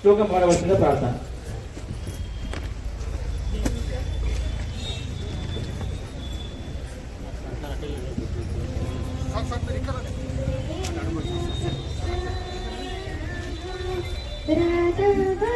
శ్లోకం పాడవలసిన ప్రార్థన. రాధా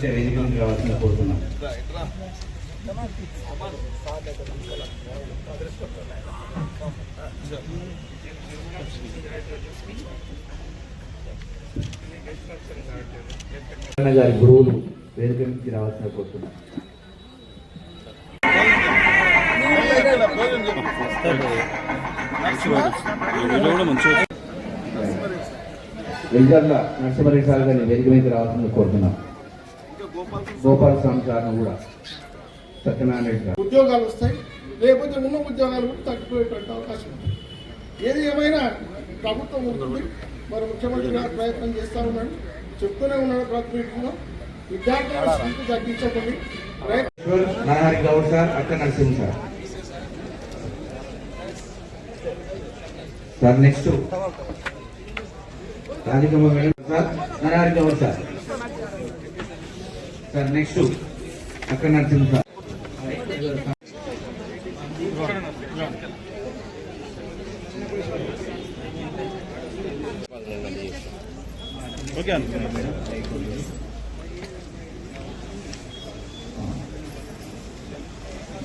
ఇంత వేదిక రావాల్సిన కోరుతున్నాను గారి గురువులు వేదిక నుంచి రావాల్సిన కోరుతున్నాను నిజంగా గారిని వేదిక మీద రావాల్సింది కోరుతున్నాను గోపాల స్వామి సార్ను కూడా సత్యనారాయణ గారు. ఉద్యోగాలు వస్తాయి లేకపోతే ఉన్న ఉద్యోగాలు కూడా తగ్గిపోయేటువంటి అవకాశం ఉంది. ఏది ఏమైనా ప్రభుత్వం ఉంటుంది మరి ముఖ్యమంత్రి గారు ప్రయత్నం చేస్తా ఉన్నాడు చెప్తూనే ఉన్నాడు ప్రాతినిధ్యంలో. విద్యార్థుల సీటు తగ్గించకండి. రైతు నరహరి గౌడ్ సార్ అక్క Narasimha sir. Sir next Radhikamma madam sir Narahari Goud sir. Sir next అక్క Narasimha sir.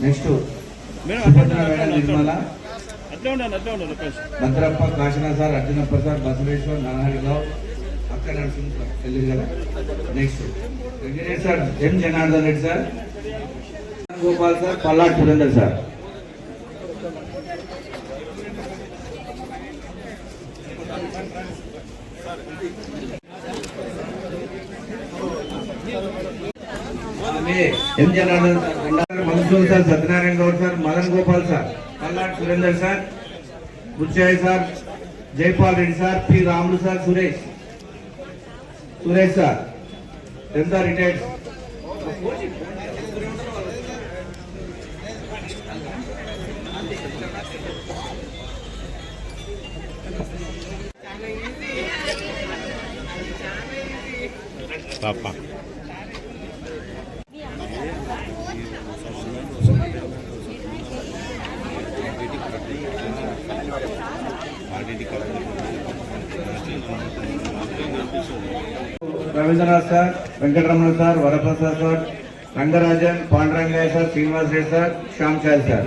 Next Subhadra madam Nirmala. Bhadrappa Kashinath sir Arjunappa sir Basaveshwar Narahari Goud అక్క తెలియదు కదా? Next sir M Janardhan Reddy sir? Gopal sir Pallat Surender sir. M Janardhan sir? Sir Satyanarayana Goud sir Madan Gopal sir Pallat Surender sir Bucchayi sir Jaipal Reddy sir P Ramulu sir Suresh. Suresh sir ఎంత retired. Ravindranath sir Venkataramana sir Varaprasad sir Rangarajan Pandarangaiah sir Srinivasreddy sir Shyam sir.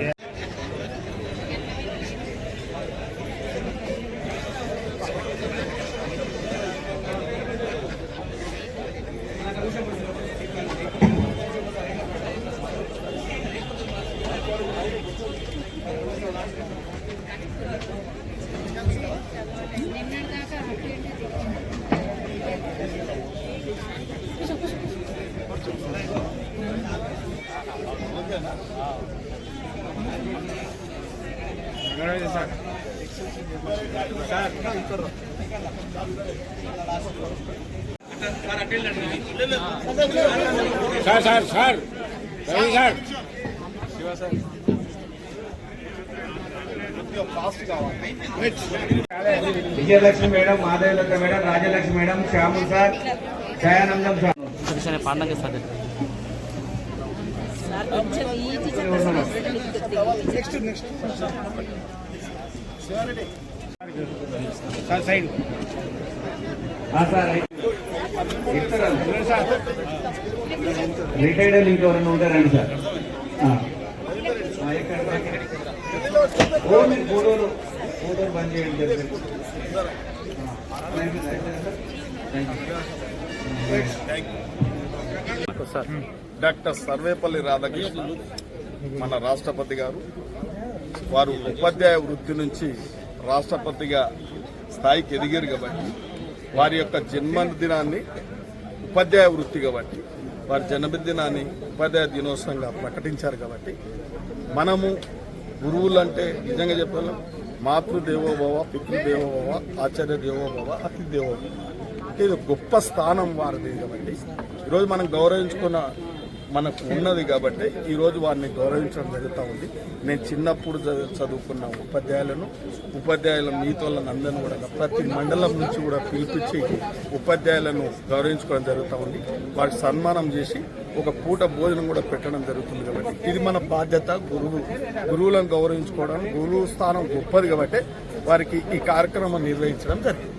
Sir sir sir sir Ravi sir Vijayalakshmi madam Madhavalatha madam Rajalakshmi madam Shyamu sir Dayanandam sir. విషయాన్ని పండగ sir sir side. ఉంటారండి sir ఫోటోలు ఫోటోలు బంద్ చేయండి చెప్పండి. Doctor Sarvepalli Radhakrishna మన రాష్ట్రపతి గారు వారు ఉపాధ్యాయ వృత్తి నుంచి రాష్ట్రపతిగా స్థాయికి ఎదిగారు కాబట్టి వారి యొక్క జన్మదినాన్ని ఉపాధ్యాయ వృత్తి కాబట్టి వారి జన్మదినాన్ని ఉపాధ్యాయ దినోత్సవంగా ప్రకటించారు కాబట్టి మనము గురువులు అంటే నిజంగా చెప్పాలి? మాతృదేవోభవ పితృదేవోభవ ఆచార్య దేవోభవ అతి దేవోభవ అంటే ఇది గొప్ప స్థానం వారిది కాబట్టి ఈరోజు మనం గౌరవించుకున్న మనకు ఉన్నది కాబట్టి ఈరోజు వారిని గౌరవించడం జరుగుతూ ఉంది. నేను చిన్నప్పుడు చదువుకున్న ఉపాధ్యాయులను ఉపాధ్యాయుల మీతోళ్ళని అందరిని కూడా ప్రతి మండలం నుంచి కూడా పిలిపించి ఉపాధ్యాయులను గౌరవించుకోవడం జరుగుతూ ఉంది. వారికి సన్మానం చేసి ఒక పూట భోజనం కూడా పెట్టడం జరుగుతుంది కాబట్టి ఇది మన బాధ్యత గురువు. గురువులను గౌరవించుకోవడం గురువు స్థానం గొప్పది కాబట్టి వారికి ఈ కార్యక్రమం నిర్వహించడం జరిగింది